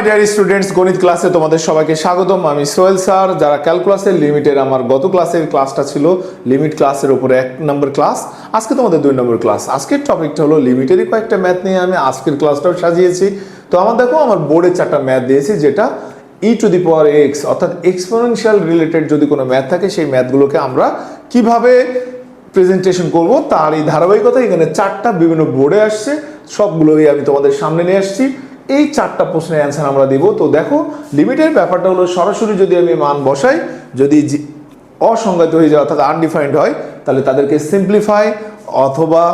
My dear students গণিত ক্লাসে তোমাদের সবাইকে স্বাগতম। আমি সোহেল স্যার, যারা ক্যালকুলাসের লিমিটের আমার গত ক্লাসের ক্লাসটা ছিল লিমিট ক্লাসের উপরে এক নম্বর ক্লাস আজকে তোমাদের দুই নম্বর ক্লাস আজকের টপিকটা হলো লিমিটেরই কয়েকটা ম্যাথ নিয়ে আমি আজকের ক্লাসটাও সাজিয়েছি। তো আমার দেখো, আমার বোর্ডে চারটা ম্যাথ দিয়েছি, যেটা e to the power x অর্থাৎ এক্সপোনেনশিয়াল রিলেটেড যদি কোনো ম্যাথ থাকে, সেই ম্যাথগুলোকে আমরা কীভাবে প্রেজেন্টেশন করব তার এই ধারাবাহিকতা এখানে চারটা বিভিন্ন বোর্ডে আসছে, সবগুলোই আমি তোমাদের সামনে নিয়ে আসছি। এই চারটা প্রশ্নের অ্যান্সার আমরা দিব। তো দেখো লিমিটের ব্যাপারটা হলো সরাসরি যদি আমি মান বসাই, যদি অসংজ্ঞাত হয়ে যায়, অর্থাৎ আনডিফাইন্ড হয়, তাহলে তাদেরকে সিম্পলিফাই অথবা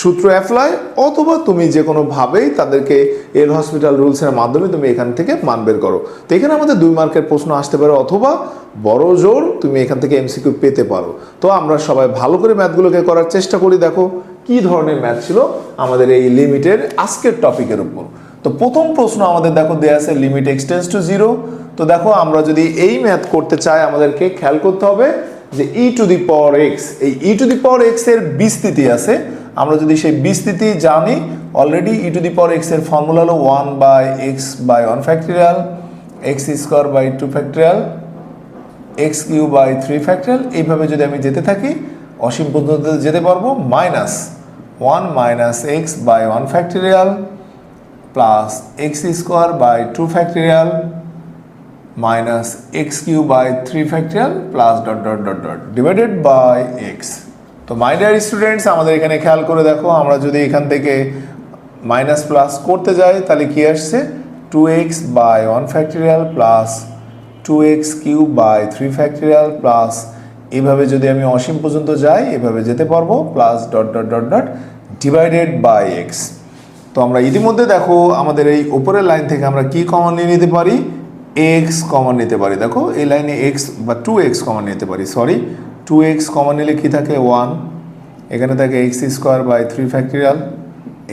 সূত্র অ্যাপ্লাই অথবা তুমি যে কোনোভাবেই তাদেরকে এল হসপিটাল রুলসের মাধ্যমে তুমি এখান থেকে মান বের করো। তো এখানে আমাদের দুই মার্কের প্রশ্ন আসতে পারে, অথবা বড় জোর তুমি এখান থেকে এমসিকিউ পেতে পারো। তো আমরা সবাই ভালো করে ম্যাথগুলোকে করার চেষ্টা করি, দেখো কি ধরনের ম্যাথ ছিল আমাদের এই লিমিটের আজকের টপিকের উপর। তো প্রথম প্রশ্ন আমাদের দেখো দেয়া আছে লিমিট এক্সটেন্স টু জিরো তো দেখো আমরা যদি এই ম্যাথ করতে চাই, আমাদেরকে খেয়াল করতে হবে যে ই টু দি পাওয়ার এক্স এই ই টু দি পাওয়ার এক্সের বিস্তৃতি আছে। আমরা যদি সেই বিস্তৃতি জানি অলরেডি ই টু দি পাওয়ার এক্সের ফর্মুলা হলো one by x by one factorial x square by two factorial x cube by three factorial এইভাবে যদি আমি যেতে থাকি, অসীম পর্যন্ত যেতে পারব minus one minus x by one factorial plus x square by two factorial minus x cube by three factorial plus dot dot dot dot divided by x তো মাই ডিয়ার স্টুডেন্টস আমাদের এখানে খেয়াল করে দেখো, আমরা যদি এখান থেকে মাইনাস প্লাস করতে যাই, তাহলে কি আসছে? Two x by one factorial plus two x cube by three factorial plus এইভাবে যদি আমি অসীম পর্যন্ত যাই, এভাবে যেতে পারব plus dot dot dot dot divided by x তো আমরা ইতিমধ্যে দেখো আমাদের এই উপরের লাইন থেকে আমরা কি কমন নিয়ে নিতে পারি? এক্স কমন নিতে পারি। দেখো, এই লাইনে এক্স বা টু এক্স কমন নিতে পারি। সরি টু এক্স কমন নিলে কী থাকে? ওয়ান এখানে থাকে x square by three factorial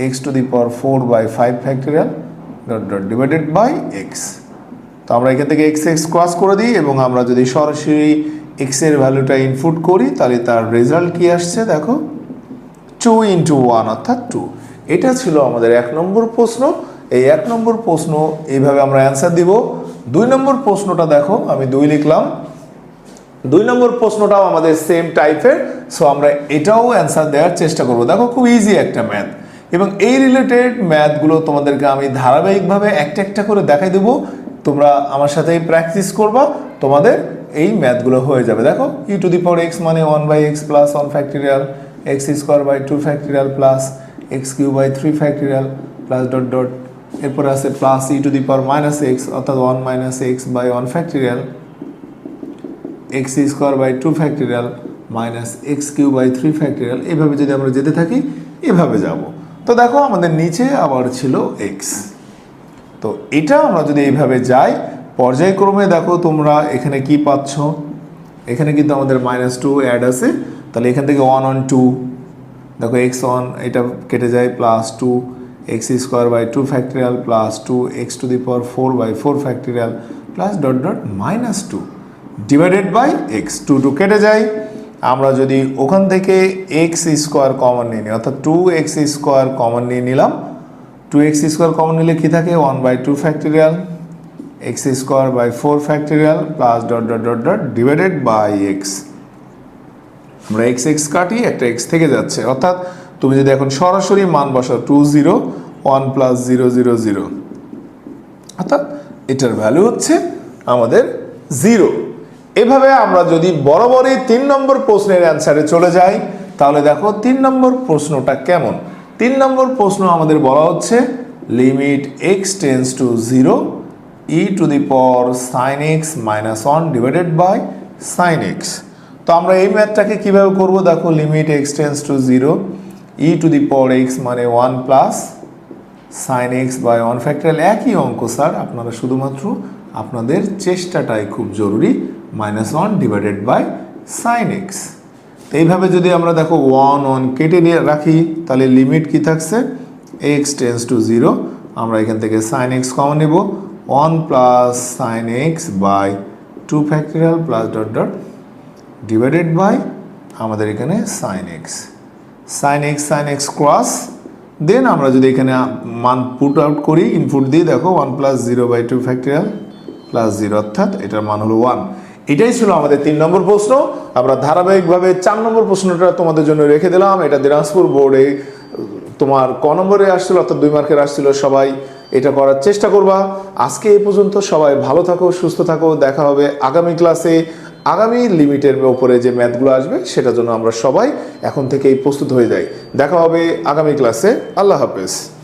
x to the power four by five factorial dot dot divided by x তো আমরা এখান থেকে এক্স এক্স ক্রস করে দিই এবং আমরা যদি সরাসরি এক্সের ভ্যালুটা ইনপুট করি, তাহলে তার রেজাল্ট কী আসছে? দেখো টু ইন্টু ওয়ান অর্থাৎ টু এটা ছিল আমাদের এক নম্বর প্রশ্ন। এই এক নম্বর প্রশ্ন, এইভাবে আমরা অ্যান্সার দিব। দুই নম্বর প্রশ্নটা দেখো, আমি দুই লিখলাম। দুই নম্বর প্রশ্নটাও আমাদের সেম টাইপের সো আমরা এটাও অ্যান্সার দেওয়ার চেষ্টা করব। দেখো, খুব ইজি একটা ম্যাথ এবং এই রিলেটেড ম্যাথগুলো তোমাদেরকে আমি ধারাবাহিকভাবে একটা একটা করে দেখাই দেবো। তোমরা আমার সাথেই প্র্যাকটিস করবা, তোমাদের এই ম্যাথগুলো হয়ে যাবে। দেখো e to the power x মানে one by x plus one factorial x square by two factorial plus x cube by three factorial plus dot dot এরপরে আছে plus e to the power minus x অর্থাৎ one minus x by one factorial x square by two factorial minus x cube by three factorial এভাবে যদি আমরা যেতে থাকি, এভাবে যাব। তো দেখো আমাদের নিচে আবার ছিল এক্স তো এটা আমরা যদি এইভাবে যাই, পর্যায়ক্রমে দেখো তোমরা এখানে কি পাচ্ছ? এখানে কিন্তু আমাদের মাইনাস টু অ্যাড আছে। তাহলে এখান থেকে ওয়ান অন টু দেখো এক্স ওয়ান এটা কেটে যায় plus two x square by two factorial plus two x to the power four by four factorial plus dot dot minus two divided by x two two কেটে যায়। আমরা যদি ওখান থেকে এক্স স্কোয়ার কমন নিয়ে নিই, অর্থাৎ টু এক্স স্কোয়ার কমন নিয়ে নিলাম টু এক্স স্কোয়ার কমন নিলে কী থাকে? One by two factorial x square by four factorial plus dot dot dot dot divided by x আমরা এক্স এক্স কাটি একটা এক্স থেকে যাচ্ছে। অর্থাৎ তুমি যদি এখন সরাসরি মান বসাও two zero one plus zero zero zero অর্থাৎ এটার ভ্যালু হচ্ছে আমাদের জিরো এভাবে আমরা যদি বরাবরই তিন নম্বর প্রশ্নের অ্যান্সারে চলে যাই, তাহলে দেখো তিন নম্বর প্রশ্নটা কেমন? তিন নম্বর প্রশ্ন আমাদের বলা হচ্ছে limit x tends to zero e to the power sine x minus one divided by sine x তো আমরা এই ম্যাথটাকে কীভাবে করব? দেখো limit x tends to zero e to the power x মানে one plus sine x by one factorial একই অঙ্ক, স্যার, আপনারা শুধুমাত্র আপনাদের চেষ্টাটাই খুব জরুরি minus one divided by sine x এইভাবে যদি আমরা দেখো ওয়ান ওয়ান কেটে নিয়ে রাখি, তাহলে লিমিট কি থাকছে? এক্স টেন্স টু জিরো আমরা এখান থেকে সাইন এক্স কমন নেব। One plus sine x by two factorial plus dot dot divided by আমাদের এখানে sine x sine x sine x cross then আমরা যদি এখানে মান পুট আউট করি ইনপুট দিয়ে দেখো one plus zero by two factorial plus zero অর্থাৎ এটার মান হলো ওয়ান এটাই ছিল আমাদের তিন নম্বর প্রশ্ন। আমরা ধারাবাহিকভাবে চার নম্বর প্রশ্নটা তোমাদের জন্য রেখে দিলাম। এটা দিনাজপুর বোর্ডে তোমার ক নম্বরে আসছিল, অর্থাৎ দুই মার্কের আসছিল। সবাই এটা করার চেষ্টা করবা। আজকে এই পর্যন্ত সবাই ভালো থাকো, সুস্থ থাকো। দেখা হবে আগামী ক্লাসে আগামী লিমিটের ওপরে যে ম্যাথগুলো আসবে, সেটার জন্য আমরা সবাই এখন থেকেই প্রস্তুত হয়ে যাই। দেখা হবে আগামী ক্লাসে। আল্লাহ হাফেজ।